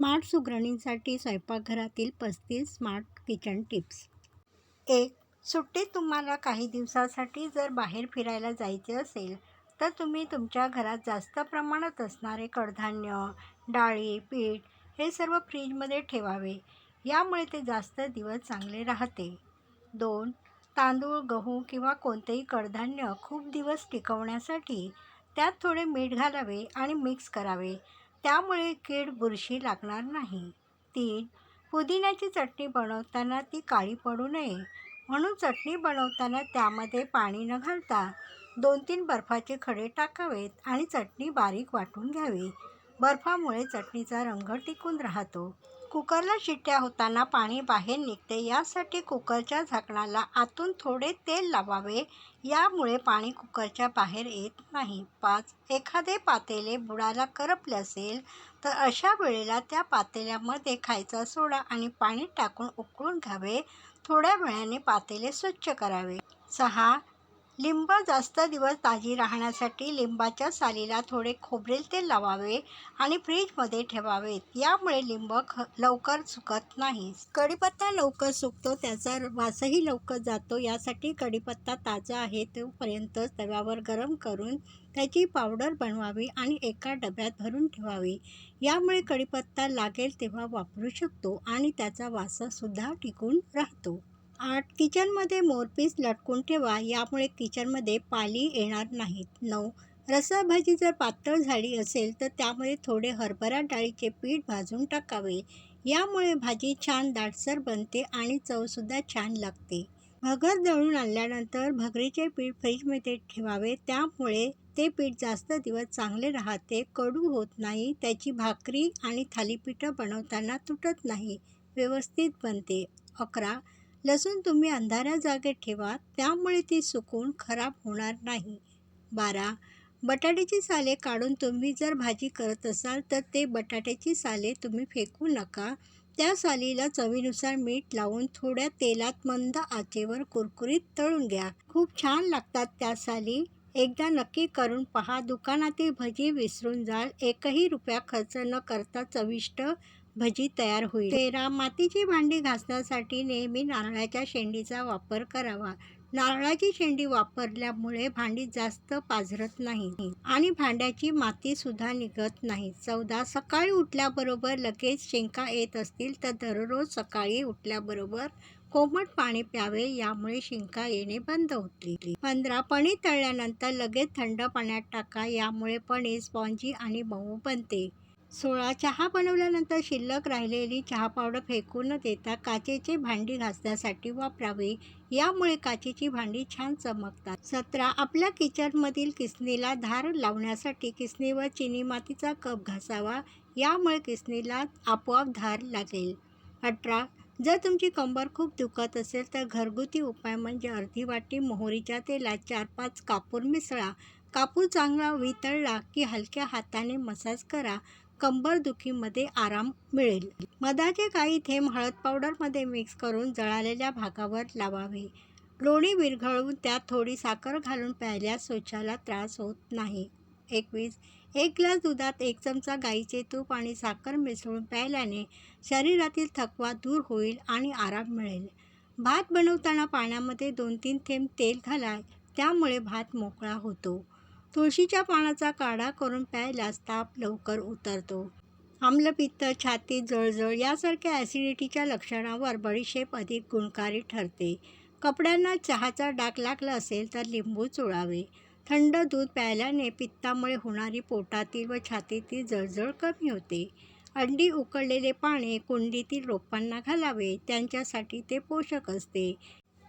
Smart सुगरणींसाठी स्वयंपाकघरातील पस्तीस smart kitchen tips. एक सुट्टीत तुम्हाला काही दिवसासाठी जर बाहेर फिरायला जायचे असेल तर तुम्ही तुमच्या घरात जास्त प्रमाणात असणारे कडधान्य डाळी पीठ हे सर्व फ्रीजमध्ये ठेवावे. यामुळे ते जास्त दिवस चांगले राहते. दोन तांदूळ गहू किंवा कोणतेही कडधान्य खूप दिवस टिकवण्यासाठी त्यात थोडे मीठ घालावे आणि मिक्स करावे. त्यामुळे कीड बुरशी लागणार नाही. तीन पुदिन्याची चटणी बनवताना ती काळी पडू नये. म्हणून चटणी बनवताना त्यामध्ये पाणी न घालता दोन तीन बर्फाचे खडे टाकावेत आणि चटणी बारीक वाटून घ्यावी. बर्फामुळे चटणीचा रंग टिकून राहतो. कुकरला शिट्ट्या होताना पाणी बाहेर निघते. यासाठी कुकरच्या झाकणाला आतून थोडे तेल लावावे. यामुळे पाणी कुकरच्या बाहेर येत नाही. पाच एखादे पातेले बुडाला करपले असेल तर अशा वेळेला त्या पातेल्यामध्ये खायचा सोडा आणि पाणी टाकून उकळून घ्यावे. थोड्या वेळाने पातेले स्वच्छ करावे. सहा लिंब जास्त दिवस ताजी राहण्यासाठी लिंबाच्या सालीला थोडे खोबरेल तेल लावावे आणि फ्रीजमध्ये ठेवावेत. यामुळे लिंब ख लवकर सुकत नाही. कढीपत्ता लवकर सुकतो त्याचा वासही लवकर जातो. यासाठी कढीपत्ता ताजा आहे तोपर्यंत तव्यावर गरम करून त्याची पावडर बनवावी आणि एका डब्यात भरून ठेवावी. यामुळे कढीपत्ता लागेल तेव्हा वापरू शकतो आणि त्याचा वाससुद्धा टिकून राहतो. आठ किचनमध्ये मोरपीस लटकून ठेवा यामुळे किचनमध्ये पाली येणार नाहीत. नऊ. रसाभाजी जर पातळ झाली असेल तर त्यामध्ये थोडे हरभरा डाळीचे पीठ भाजून टाकावे. यामुळे भाजी छान दाटसर बनते आणि चवसुद्धा छान लागते. भगर दळून आणल्यानंतर भगरीचे पीठ फ्रीजमध्ये ठेवावे. त्यामुळे ते पीठ जास्त दिवस चांगले राहते कडू होत नाही त्याची भाकरी आणि थालीपीठं बनवताना तुटत नाही व्यवस्थित बनते. अकरा. लसूण तुम्ही अंधाऱ्या जागेत ठेवा त्यामुळे ती सुकून खराब होणार नाही. बारा. बटाट्याची साले काढून तुम्ही जर भाजी करत असाल तर ते बटाट्याची साले तुम्ही फेकू नका. त्या सालीला चवीनुसार मीठ लावून थोड्या तेलात मंद आचेवर कुरकुरीत तळून घ्या. खूप छान लागतात त्या साली. एकदा नक्की करून पहा दुकानातील भजी विसरून जाल. एकही रुपया खर्च न करता चविष्ट भजी तयार होईल. तेरा मातीची भांडी घासण्यासाठी नेहमी नारळाच्या शेंडीचा वापर करावा. नारळाची शेंडी वापरल्यामुळे भांडी जास्त पाझरत नाही आणि भांड्याची माती सुद्धा निघत नाही. चौदा सकाळी उठल्याबरोबर लगेच शेंका येत असतील तर दररोज सकाळी उठल्याबरोबर कोमट पाणी प्यावे यामुळे शिंका येणे बंद होतील पंधरा पनीर तळल्यानंतर लगेच थंड पाण्यात टाका यामुळे पनीर स्पॉन्जी आणि मऊ बनते. सोळा चहा बनवल्यानंतर शिल्लक राहिलेली चहा पावडर फेकून न देता काचेची भांडी घासण्यासाठी वापरावी. यामुळे काचेची भांडी छान चमकतात. सतरा आपल्या किचनमधील किसनीला धार लावण्यासाठी किसनीवर चिनी मातीचा कप घासावा. यामुळे किसनीला आपोआप धार लागेल. अठरा जर तुमची कंबर खूप दुखत असेल तर घरगुती उपाय म्हणजे अर्धी वाटी मोहरीच्या तेलात चार पाच कापूर मिसळा. कापूर चांगला वितळला की हलक्या हाताने मसाज करा. कंबरदुखीमध्ये आराम मिळेल. मधाचे काही थेंब हळद पावडरमध्ये मिक्स करून जळालेल्या भागावर लावावे. लोणी विरघळवून त्यात थोडी साखर घालून प्यायल्यास स्वच्छाला त्रास होत नाही. एकवीस एक ग्लास दुधात एक चमचा गाईचे तूप आणि साखर मिसळून प्यायल्याने शरीरातील थकवा दूर होईल आणि आराम मिळेल. भात बनवताना पाण्यामध्ये दोन तीन थेंब तेल घाला त्यामुळे भात मोकळा होतो. तुळशीच्या पानाचा काढा करून प्यायलास ताप लवकर उतरतो. आम्लपित्त छाती जळजळ यासारख्या ॲसिडिटीच्या लक्षणावर बडीशेप अधिक गुणकारी ठरते. कपड्यांना चहाचा डाग लागला असेल तर लिंबू चोळावे. थंड दूध प्यायल्याने पित्तामुळे होणारी पोटातील व छातीतील जळजळ कमी होते. अंडी उकळलेले पाणी कुंडीतील रोपांना घालावे त्यांच्यासाठी ते पोषक असते.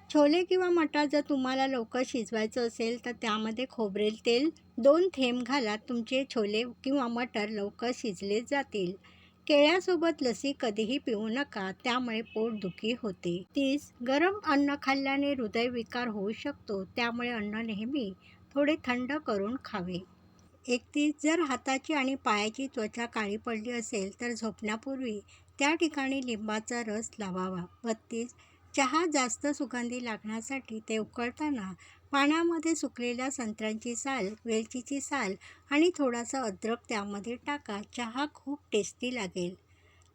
छोले किंवा मटार जर तुम्हाला लवकर शिजवायचं असेल तर त्यामध्ये खोबरेल तेल दोन थेंब घाला तुमचे छोले किंवा मटर लवकर शिजले जातील. केळ्यासोबत लसी कधीही पिऊ नका त्यामुळे पोटदुखी होते. तीस गरम अन्न खाल्ल्याने हृदयविकार होऊ शकतो त्यामुळे अन्न नेहमी थोडे थंड करून खावे. एकतीस जर हाताची आणि पायाची त्वचा काळी पडली असेल तर झोपण्यापूर्वी त्या ठिकाणी लिंबाचा रस लावावा. बत्तीस चहा जास्त सुगंधी लागण्यासाठी ते उकळताना पाण्यामध्ये सुकलेल्या संत्र्यांची साल वेलचीची साल आणि थोडासा अद्रक त्यामध्ये टाका. चहा खूप टेस्टी लागेल.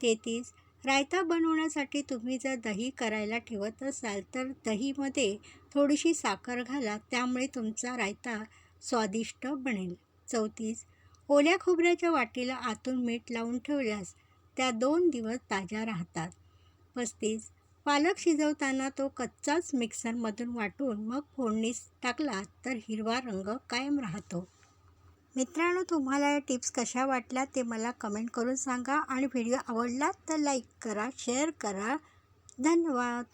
तेहतीस. रायता बनवण्यासाठी तुम्ही जर दही करायला ठेवत असाल तर दहीमध्ये थोडीशी साखर घाला. त्यामुळे तुमचा रायता स्वादिष्ट बनेल. चौतीस. ओल्या खोबऱ्याच्या वाटीला आतून मीठ लावून ठेवल्यास त्या दोन दिवस ताज्या राहतात. पस्तीस. पालक शिजवताना तो कच्चाच मिक्सरमधून वाटून मग फोडणीस टाकला तर हिरवा रंग कायम राहतो. मित्रांनो तुम्हाला या टिप्स कशा वाटल्या ते मला कमेंट करून सांगा आणि व्हिडिओ आवडला तर लाईक करा शेअर करा. धन्यवाद.